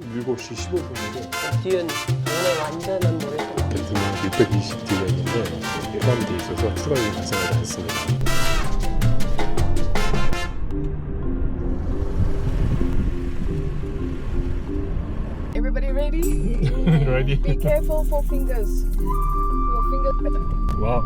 7시 15분이고 뒤엔 오늘 완전한 모래성. 배트는 620디램인데 포함되어 있어서 추가요금 발생하지 않습니다. Everybody ready? Ready? Be careful for fingers. Your fingers better. 와.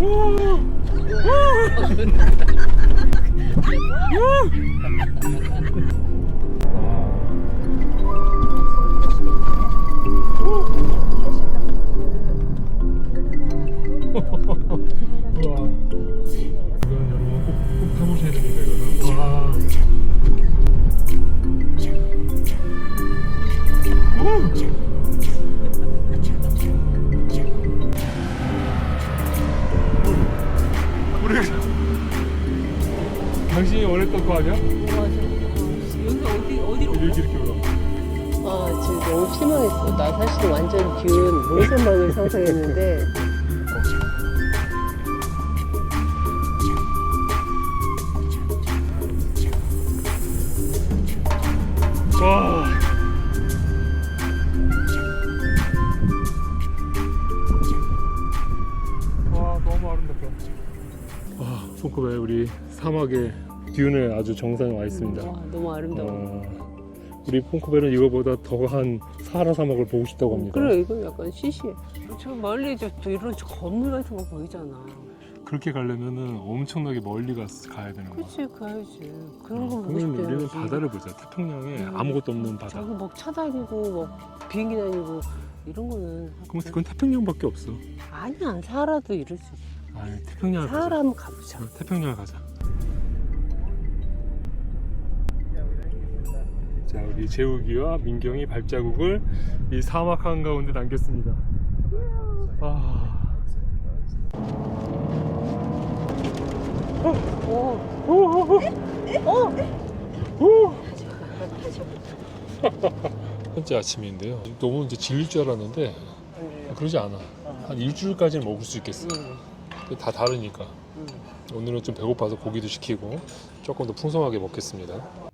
우 와. 거 아니야? 여기 어디 어디로? 이렇게 이렇게 올라. 아 지금 너무 실망했어. 나 사실 완전 듀운 모래성막을 상상했는데 와. 와 너무 아름답다. 와 폰코베 우리 사막의 듀운에 아주 정상에 와 있습니다. 와 너무 아름다워. 어, 우리 폰코베는 이거보다 더한 사하라 사막을 보고 싶다고 합니다. 그래 이건 약간 시시해. 저 멀리 저, 저 이런 저 건물 같은 거 보이잖아. 그렇게 가려면은 엄청나게 멀리 가, 가야 되는 거야. 그치 가야지. 그런 거 보고 싶대. 우리는 바다를 보자. 태평양에 음. 아무것도 없는 바다. 저기 뭐차 다니고 뭐 비행기 다니고 이런 거는 그럼 그건 태평양밖에 없어. 아니야 사하라도 이럴 수 있어. 아, 태평양을 사하라. 한번 가보자. 어, 태평양을 가자. 자, 우리 재욱이와 민경이 발자국을 이 사막 한 가운데 남겼습니다. 아, 오, 현재 아침인데요. 너무 이제 질릴 줄 알았는데 그러지 않아. 한 일주일까지는 먹을 수 있겠어. 음, 다 다르니까. 음. 오늘은 좀 배고파서 고기도 시키고 조금 더 풍성하게 먹겠습니다.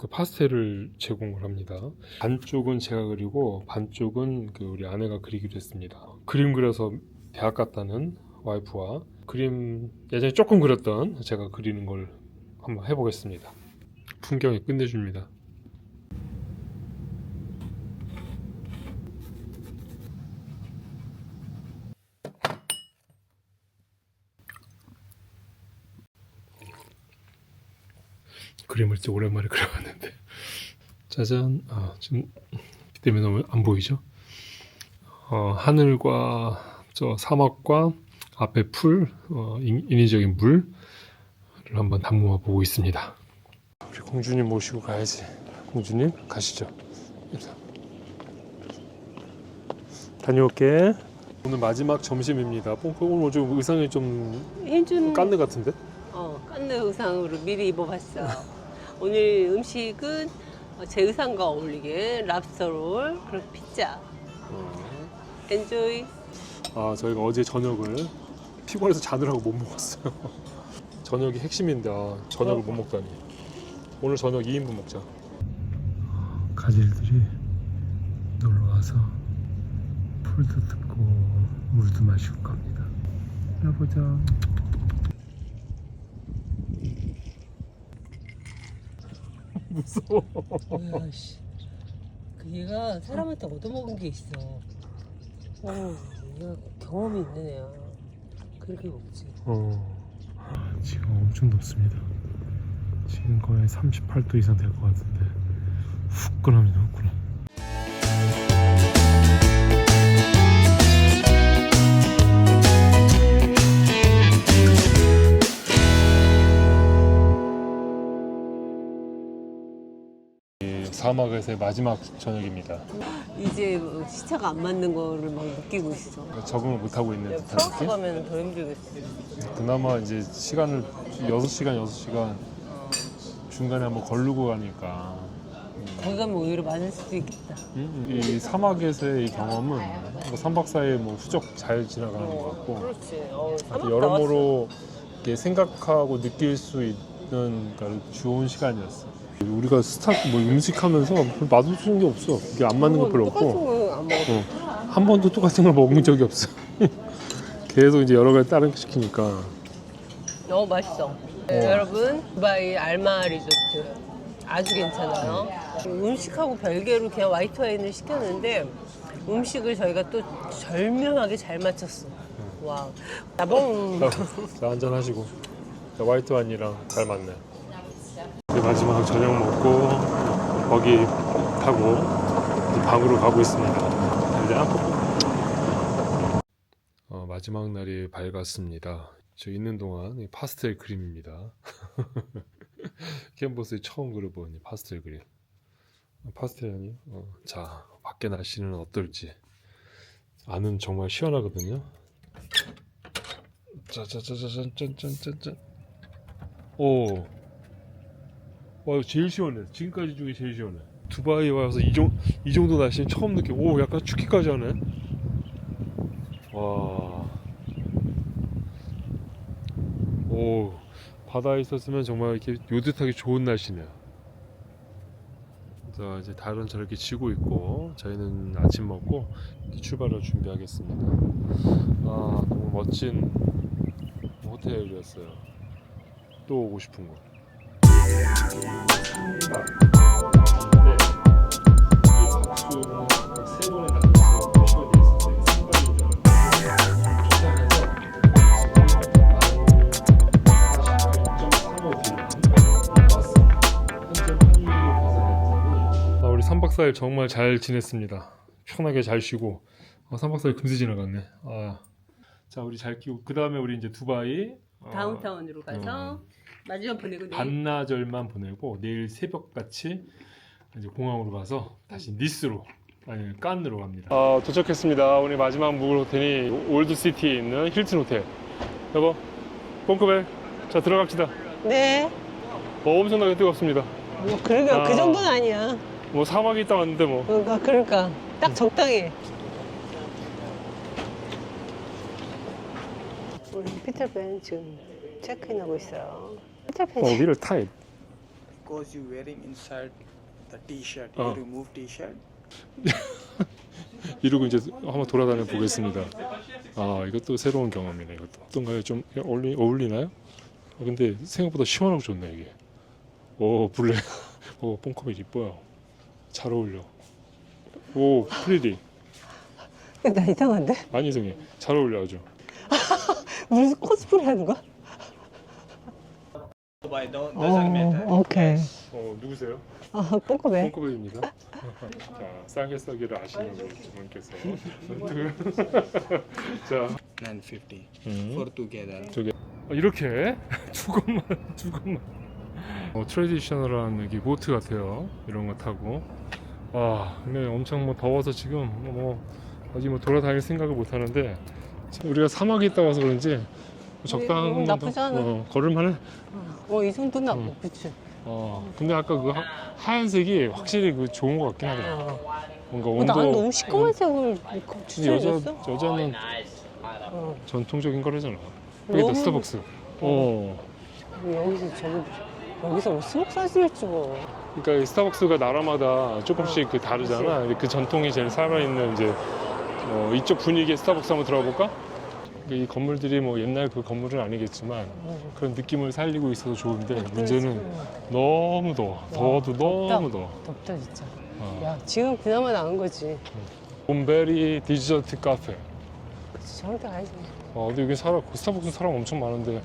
그 파스텔을 제공을 합니다. 반쪽은 제가 그리고 반쪽은 그 우리 아내가 그리기로 했습니다. 그림 그려서 대학 갔다는 와이프와 그림 예전에 조금 그렸던 제가 그리는 걸 한번 해보겠습니다. 풍경이 끝내줍니다. 그림을 진짜 오랜만에 그려봤는데 짜잔 아, 지금 빛 때문에 너무 안 보이죠? 어, 하늘과 저 사막과 앞에 풀 어, 인- 인위적인 물을 한번 담아 보고 있습니다 우리 공주님 모시고 가야지 공주님 가시죠. 다녀올게 오늘 마지막 점심입니다 어, 오늘 좀 의상이 좀 일준 깐느 같은데? 어 깐느 의상으로 미리 입어봤어. 오늘 음식은 어, 제 의상과 어울리게 랍스터롤 그리고 피자. 엔조이. 아 저희가 어제 저녁을 피곤해서 자느라고 못 먹었어요. 저녁이 핵심인데 아, 저녁을 못 먹다니. 오늘 저녁 2인분 먹자. 가지들이 놀러 와서 풀도 뜯고 물도 마시고 갑니다. 여보자. 무서워. 뭐야 씨. 그 얘가 사람한테 얻어먹은 게 있어. 어, 얘가 경험이 있는 애야. 그렇게 먹지. 어. 지금 엄청 덥습니다. 지금 거의 38도 이상 될 것 같은데 후끈합니다, 후끈. 사막에서의 마지막 저녁입니다. 이제 뭐 시차가 안 맞는 거를 막 느끼고 있어. 적응을 못 하고 있는 듯한 프랑스 느낌. 가면 더 힘들겠어. 그나마 이제 시간을 6시간 6시간 중간에 한번 걸르고 가니까 거기 가면 오히려 많을 수도 있겠다. 음, 이 사막에서의 이 경험은 뭐 3박 4일 뭐 후적 잘 지나가는 것 같고 그렇지. 어, 또 여러모로 이렇게 생각하고 느낄 수 있는 그러니까 좋은 시간이었어. 우리가 스타 뭐 음식 하면서 별로 맛없는 게 없어. 이게 안 맞는 거 별로 똑같은 없고 거안 먹어. 어, 한 번도 똑같은 걸 먹은 적이 없어. 계속 이제 여러 가지 다른 거 시키니까 너무 맛있어. 네, 여러분 두바이 알마 리조트 아주 괜찮아요. 음식하고 별개로 그냥 화이트 와인을 시켰는데 음식을 저희가 또 절묘하게 잘 맞췄어. 와, 나봉. 자 한잔 하시고 자, 화이트 와인이랑 잘 맞네. 마지막 저녁 먹고 거기 타고 방으로 가고 있습니다. 이제 어, 마지막 날이 밝았습니다. 저 있는 동안 이 파스텔 그림입니다. 캔버스에 처음 그려본 이 파스텔 그림. 아, 파스텔 아니요? 어, 자 밖에 날씨는 어떨지. 안은 정말 시원하거든요. 짜자자자짠짠짠짠짠. 오. 와 이거 제일 시원해. 지금까지 중에 제일 시원해. 두바이 와서 이, 정, 이 정도 날씨는 처음 느껴. 오 약간 춥기까지 하네. 와. 오 바다에 있었으면 정말 이렇게 요듯하게 좋은 날씨네요. 자 이제 달은 저렇게 지고 있고 저희는 아침 먹고 출발을 준비하겠습니다. 아 너무 멋진 호텔이었어요. 또 오고 싶은 곳. 3박 4일 정말 잘 지냈습니다. 편하게 잘 쉬고 아, 3박 4일 금세 지나갔네. 아. 자, 우리 잘 끼고 그 다음에 우리 이제 두바이 어, 다운타운으로 가서 마지막 보내고 내일 반나절만 보내고 내일 새벽 같이 이제 공항으로 가서 다시 니스로 아니 깐느로 갑니다. 아 도착했습니다. 오늘 마지막 묵을 호텔이 올드 시티에 있는 힐튼 호텔. 여보, 뽕크벨. 자 들어갑시다. 네. 어, 엄청나게 뜨겁습니다. 뭐 그러게 아. 그 정도는 아니야. 뭐 사막에 있다 왔는데 뭐. 그러니까 그러니까 딱 적당히. 우리 피터팬 지금 체크인하고 있어요. 어, 위를 타입. because you wearing inside the t-shirt Oh. you remove t-shirt 이러고 이제 한번 돌아다녀 보겠습니다. 아 이것도 새로운 경험이네. 이것도 어떤가요? 좀 어울리 어울리나요? 아, 근데 생각보다 시원하고 좋네 이게. 오 블랙. 오 뽕커벨 이뻐요. 잘 어울려. 오 프리디. 나 이상한데? 아니 성이 잘 어울려 아주. 무슨 코스프레 하는 거야? Don't 어, doesn't matter 오케이. 어 누구세요? 아, 뽕커벨. 뽕커벨입니다. 자 싸게 싸기를 아시는 분께서. 자 950 음. for together 어, 이렇게 두 것만 두 것만 어, 트레디셔널한 여기 보트 같아요 이런 거 타고 와 근데 엄청 뭐 더워서 지금 뭐 어디 뭐 돌아다닐 생각을 못 하는데 우리가 사막에 있다 와서 그런지 적당한 음, 정도 나쁘지 않아. 어, 걸을만해 어, 이 정도는 안 음. 그치. 어 근데 아까 그 하, 하얀색이 확실히 그 좋은 것 같긴 하더라 어. 뭔가 어, 온도 난 너무 시꺼먼 색을 근데 여자 추천해줬어? 여자는 어. 전통적인 거라잖아 여기다 너무- 스타벅스 어 여기서 저기 여기서 뭐 스낵 사진을 찍어. 그러니까 이 스타벅스가 나라마다 조금씩 그 다르잖아. 근데 그 전통이 제일 살아있는 이제 어, 이쪽 분위기의 스타벅스 한번 들어가 볼까? 이 건물들이 뭐 옛날 그 건물은 아니겠지만 어. 그런 느낌을 살리고 있어서 좋은데 그래서, 문제는 어, 너무 더워. 더워도 너무 더워. 덥다 진짜. 어. 야 지금 그나마 나은 거지. 봄베리 디저트 카페. 그치 저런 데 가야지. 어, 근데 여기 사람 스타벅스 사람 엄청 많은데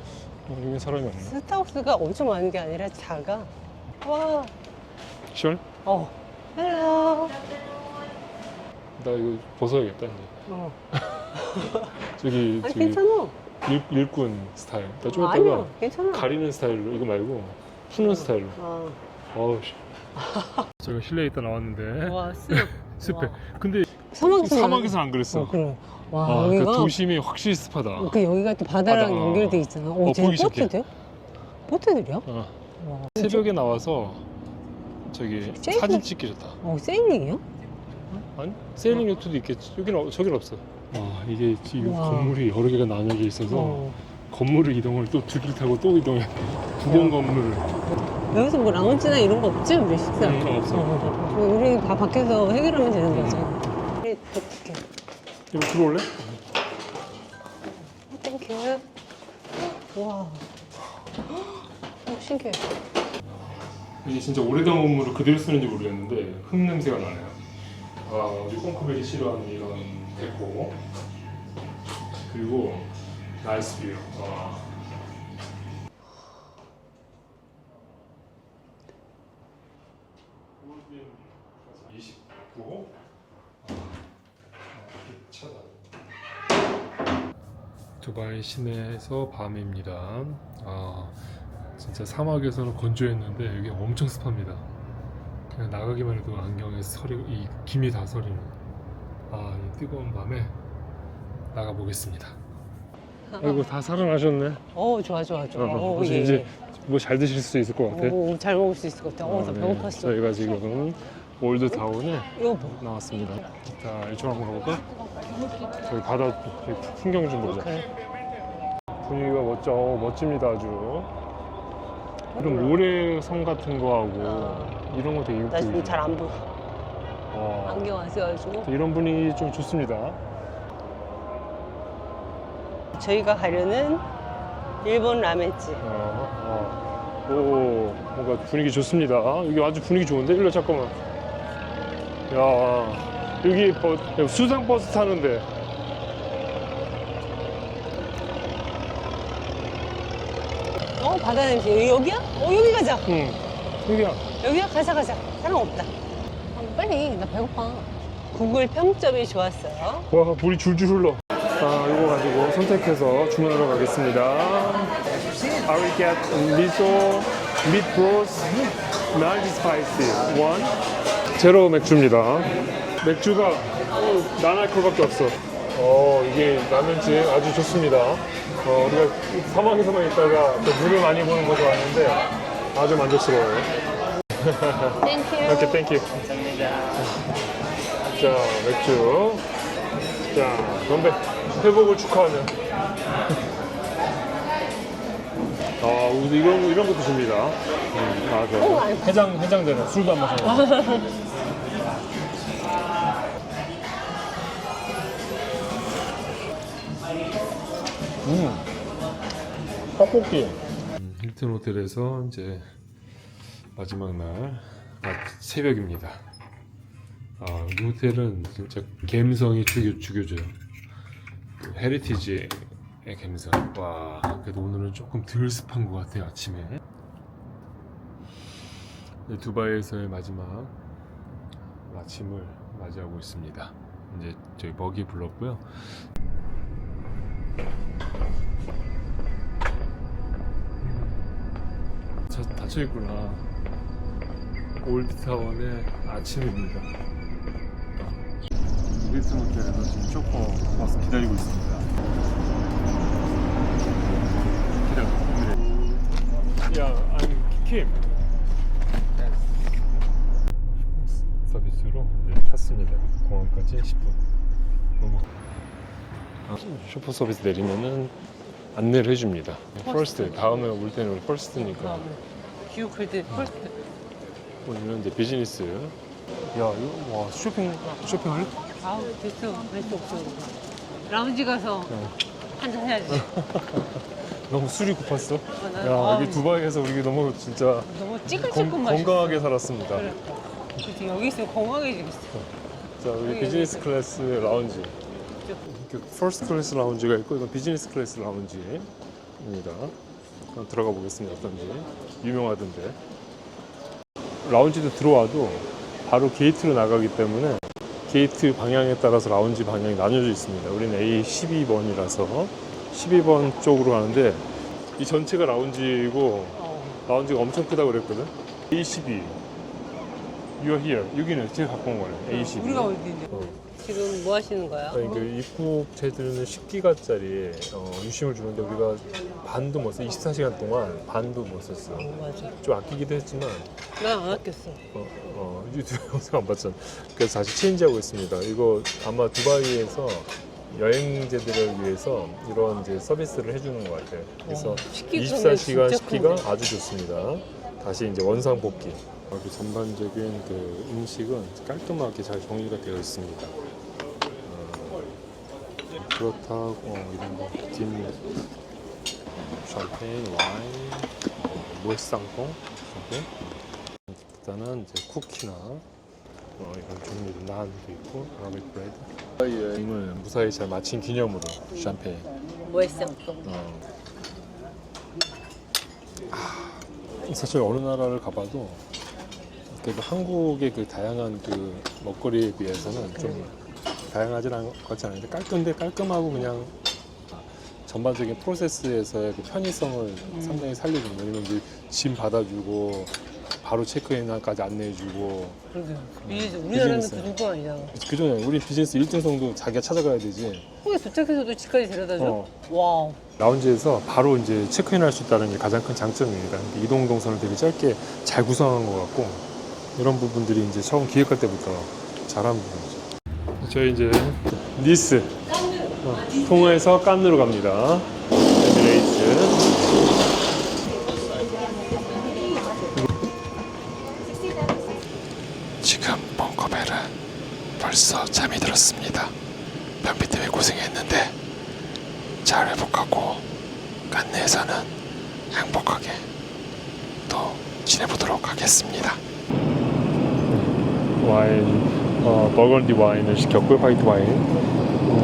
어, 여기 사람이 없네. 스타벅스가 엄청 많은 게 아니라 작아. 와. 시원? 어. 헬로. 나 이거 벗어야겠다 이제. 어. 저기 아니 저기 괜찮아. 일, 일꾼 스타일. 나좀 아, 이따가 아니야 괜찮아. 가리는 스타일로 이거 말고 푸는 스타일로. 아. 어우 씨. 제가 실내에 있다 나왔는데 와 습. 습해. 와. 근데 사막에서 사막에서는 안 그랬어. 어 그래. 와 아, 여기가 그 도심이 확실히 습하다. 그 여기가 또 바다랑 바다. 연결돼 있잖아. 오, 어, 쟤네 보기 좋게. 보트들? 보트들이야? 어. 와. 새벽에 나와서 저기 세일링? 사진 찍기 좋다. 어 세일링이요? 아니 세일링 요트도 있겠지. 여기는 어- 저긴 없어. 와 이게 지금 와. 건물이 여러 개가 나뉘어져 있어서 어. 건물을 이동을 또 두 길 타고 또 이동해. 두 번 건물. 여기서 뭐 라운지나 이런 거 없지? 우리 식사. 음, 없어. 어, 우리 다 밖에서 해결하면 되는 거죠. 네, 어떡해. 이거 들어올래? 땡큐. 와. 어, 신기해. 이게 진짜 오래된 건물을 그대로 쓰는지 모르겠는데 흙 냄새가 나네요. 아, 우리 콩크벨이 싫어하는 이런 데코. 그리고 나이스 뷰. 와. 두바이 시내에서 밤입니다. 아, 진짜 사막에서는 건조했는데 여기 엄청 습합니다. 그냥 나가기만 해도 안경에 서리, 이 김이 다 서리는. 아, 이 뜨거운 밤에 나가 보겠습니다. 아이고 다 살아나셨네. 어, 좋아, 좋아, 좋아. 어, 어, 이제 예, 이제 뭐 잘 드실 수 있을 것 같아. 오, 잘 먹을 수 있을 것 같아. 어, 나 아, 네. 배고팠어. 저희가 지금 올드 타운에 이거 뭐? 나왔습니다. 자, 이쪽 한번 가볼까? 저기 바다 풍경 좀 보자. 그래. 분위기가 멋져, 어, 멋집니다 아주. 이런 모래성 같은 거 하고 이런 거 되게 나 지금. 잘 안 보여. 어, 안경 안 써가지고. 이런 분위기 좀 좋습니다. 저희가 가려는 일본 라멘집. 어, 어. 오, 뭔가 분위기 좋습니다. 여기 아주 분위기 좋은데? 일로 잠깐만. 야, 여기 버, 수상 버스 타는데. 어, 바다 냄새. 여기, 여기야? 어, 여기 가자. 응, 여기야. 여기야? 가자, 가자. 사람 없다. 아, 빨리. 나 배고파. 구글 평점이 좋았어요. 와, 물이 줄줄 흘러. 아, 이거 가지고 선택해서 주문하러 가겠습니다. I will get miso, meat broth, mild spicy, one. 제로 맥주입니다. 맥주가 어, 난알콜밖에 없어. 어, 이게 라면집 아주 좋습니다. 어, 우리가 사막에서만 있다가 또 물을 많이 보는 거 좋아하는데 아주 만족스러워요. 땡큐. 이렇게 땡큐. 자, 맥주. 자, 건배. 회복을 축하하며. 아, 우리 이런, 이런 것도 줍니다. 음, 맞아. 해장, 해장되네. 술도 안 마셔. 음. 떡볶이. 힐튼 호텔에서 이제 마지막 날 아, 새벽입니다. 아, 이 호텔은 진짜 감성이 죽여, 죽여줘요. 그 헤리티지의 감성. 와, 그래도 오늘은 조금 덜 습한 것 같아요, 아침에. 네, 두바이에서의 마지막 아침을 맞이하고 있습니다. 이제 저희 먹이 불렀고요. 저 닫혀 있구나. 올드타운의 아침입니다. 리틀 호텔에서 지금 쇼퍼 와서 기다리고 있습니다. 기다려. 야, I'm Kim. 서비스로 이제 탔습니다. 공항까지 10분. 너무. 아, 쇼퍼 서비스 내리면은 안내를 해줍니다. 퍼스트. 다음에 올 때는 우리 퍼스트니까. 기억할 때 퍼스트. 오늘은 이제 비즈니스. 야, 이거 와 쇼핑 쇼핑할래? 아우, 됐어. 할수 없어. 라운지 가서 어. 한잔 해야지. 너무 술이 고팠어. 어, 나- 야, 아우, 여기 두바이에서 우리 너무 진짜 너무 건, 찌글찌글 마셨어. 건강하게 살았습니다. 그래. 그치, 여기 있으면 건강해지겠어. 자, 여기 여기, 비즈니스 여기. 클래스 라운지. 이렇게 퍼스트 클래스 라운지가 있고 이건 비즈니스 클래스 라운지입니다. 한번 들어가 보겠습니다. 어떤지 유명하던데. 라운지도 들어와도 바로 게이트로 나가기 때문에 게이트 방향에 따라서 라운지 방향이 나뉘어져 있습니다. 우리는 A12번이라서 12번 쪽으로 가는데 이 전체가 라운지이고 어. 라운지가 엄청 크다고 그랬거든. A12. You're here. 여기는 제가 갖고 온 거네. A12. 우리가 어디인데? 어. 지금 뭐 하시는 거야? 아니, 그 입국제들은 10기가짜리 어, 유심을 주는데 우리가 반도 못 써. 24시간 동안 반도 못 썼어. 어, 맞아. 좀 아끼기도 했지만 난 안 아꼈어. 어, 어, 유튜브 영상 안 봤잖아. 그래서 다시 체인지하고 있습니다. 이거 아마 두바이에서 여행자들을 위해서 이런 이제 서비스를 해주는 것 같아요. 그래서 와, 식기 24시간 진짜 식기가 큰데. 아주 좋습니다. 다시 이제 원상 복귀. 여기 전반적인 그 음식은 깔끔하게 잘 정리가 되어 있습니다. 어, 그렇다고 어, 이런 거, dim, 샴페인, 와인, 몰상봉, 샴페인. 일단은 이제 쿠키나 어, 이런 종류도 난도 있고 아라빅 브레드. 여행을 무사히 잘 마친 기념으로 샴페인. 뭐했어? 어. 아, 사실 어느 나라를 가봐도 그래도 한국의 그 다양한 그 먹거리에 비해서는 좀 다양하진 않, 것지 않은데 깔끔데 깔끔하고 그냥 전반적인 프로세스에서의 그 편의성을 상당히 살려주는 왜냐면 이제 짐 받아주고 바로 체크인까지 안내해주고 그러게. 비즈, 우리나라는 그 비즈니스. 정도 아니잖아. 그전에 우리 비즈니스 1등성도 자기가 찾아가야 되지 한국에 도착해서도 집까지 데려다 줘? 어. 와우. 라운지에서 바로 이제 체크인 할 수 있다는 게 가장 큰 장점입니다. 이동 동선을 되게 짧게 잘 구성한 것 같고 이런 부분들이 이제 처음 기획할 때부터 잘한 부분이죠. 저희 이제 니스 어, 통화해서 깐느로 갑니다. 에미레이츠. 지금 벙커벨은 벌써 잠이 들었습니다. 변비 때문에 고생했는데 잘 회복하고 깐네에서는 행복하게 또 지내보도록 하겠습니다. 와인, 어, 버건디 와인을 시켰고요, 화이트 와인.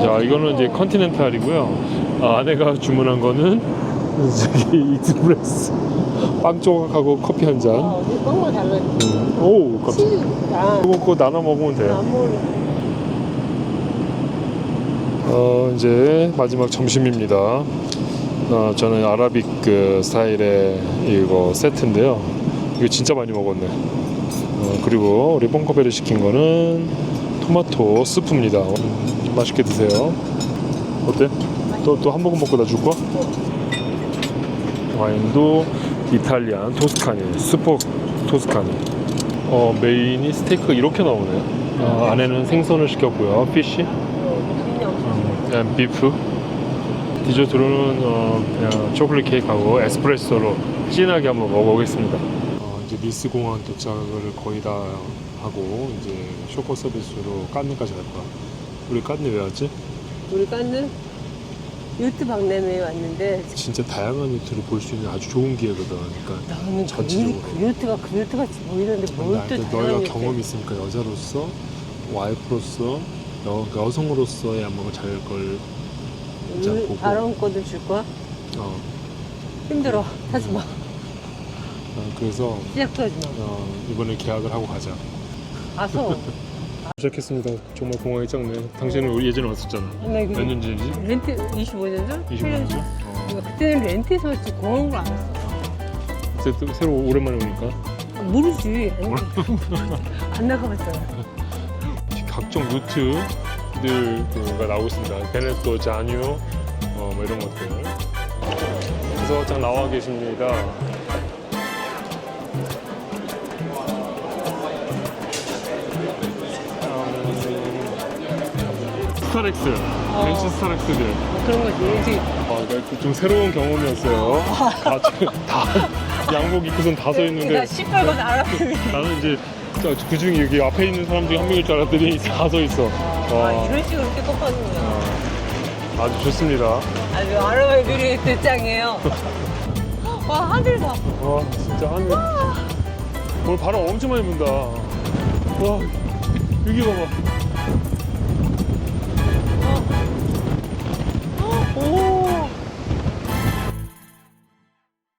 자, 이거는 이제 컨티넨탈이고요. 아, 아내가 주문한 거는 저기 익스프레스 빵 조각하고 커피 한 잔. 아, 우리 빵과 달라. 음. 오, 깜짝. 아, 이거 그거 나눠 먹으면 돼요. 안. 어, 이제 마지막 점심입니다. 어, 저는 아라빅 그 스타일의 이거 세트인데요. 이거 진짜 많이 먹었네. 어, 그리고 우리 뽕커베를 시킨 거는 토마토 스프입니다. 음, 맛있게 드세요. 어때? 또 또 한 모금 먹고 나 줄 거야? 와인도 이탈리안 토스카니, 스포 토스카니. 어, 메인이 스테이크가 이렇게 나오네요. 어, 안에는 생선을 시켰고요. 피쉬. 그냥 비프 디저트로는 어, 초콜릿 케이크하고 에스프레소로 진하게 한번 먹어보겠습니다 어, 이제 니스 공항 도착을 거의 다 하고 이제 쇼커 서비스로 깐느까지 갈 거야 우리 깐느 왜 왔지? 우리 깐는 요트 박람회에 왔는데 진짜 다양한 요트를 볼 수 있는 아주 좋은 기회거든 그러니까 나는 그, 전체적으로. 그 요트가 그 요트 같이 보이는데 뭘또 근데 다양한 너희가 요트 경험이 있으니까 여자로서 와이프로서 여, 여성으로서의 뭔가 잘걸 자, 오늘 보고. 발언권을 줄 거야? 어, 힘들어 하지 마 어, 그래서 시작도 하지 마 어, 이번에 계약을 하고 가자 가서 도착했습니다. 정말 공항이 작네. 당신은 우리 예전에 왔었잖아. 나 이거 몇 년 전이지? 렌트 25년 전? 25년 전? 이거 그때는 렌트에서 왔지 공항으로 안 왔어 그때 또 새로 오랜만에 오니까 아, 모르지 안 나가봤잖아 각종 요트들가 나오고 있습니다. 베네토, 자뉴, 어, 뭐 이런 것들. 그래서 딱 나와 계십니다. 스타렉스, 벤츠 스타렉스들. 뭐 그런 거지 이제 아, 네, 좀 새로운 경험이었어요. 다, 다 양복 입고선 다 서 있는데 내가 시뻘건 알아보니 나는 이제 그 중에 여기 앞에 있는 사람 중에 한 명일 줄 알았더니 다 서 있어. 아 와, 이런 식으로 픽업하는구나 아주 좋습니다. 아주 아르바이트리 대짱이에요 와 하늘 봐 와, 진짜 하늘. 오늘 바람 엄청 많이 분다. 와, 여기 봐봐.